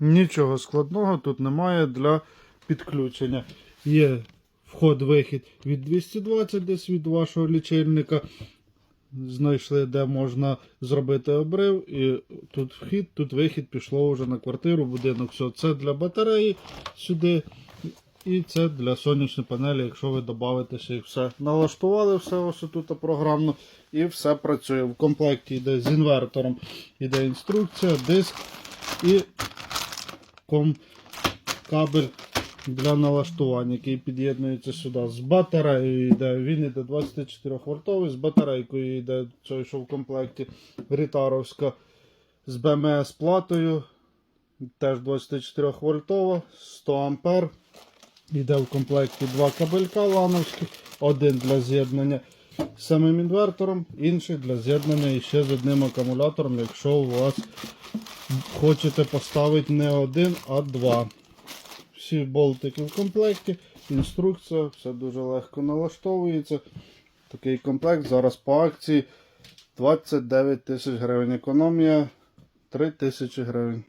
Нічого складного тут немає для підключення. Є вход-вихід від 220 десь від вашого лічильника. Знайшли, де можна зробити обрив. І тут вхід, тут вихід пішло вже на квартиру, будинок. Все, це для батареї сюди. І це для сонячної панелі, якщо ви додавите ще їх все. Налаштували все ось тут програмно і все працює. В комплекті йде з інвертором, йде інструкція, диск і ком кабель для налаштування, який під'єднується сюди. З батареєю йде. Він йде 24 вольтовий, з батарейкою йде цей, що в комплекті Рітаровська з БМС платою. Теж 24 вольтова, 100 ампер. Йде в комплекті два кабелька лановських, один для з'єднання з самим інвертором, інший для з'єднання іще з одним акумулятором, якщо у вас хочете поставити не один, а два. Всі болтики в комплекті, інструкція, все дуже легко налаштовується. Такий комплект зараз по акції 29 тисяч гривень. Економія 3 тисячі гривень.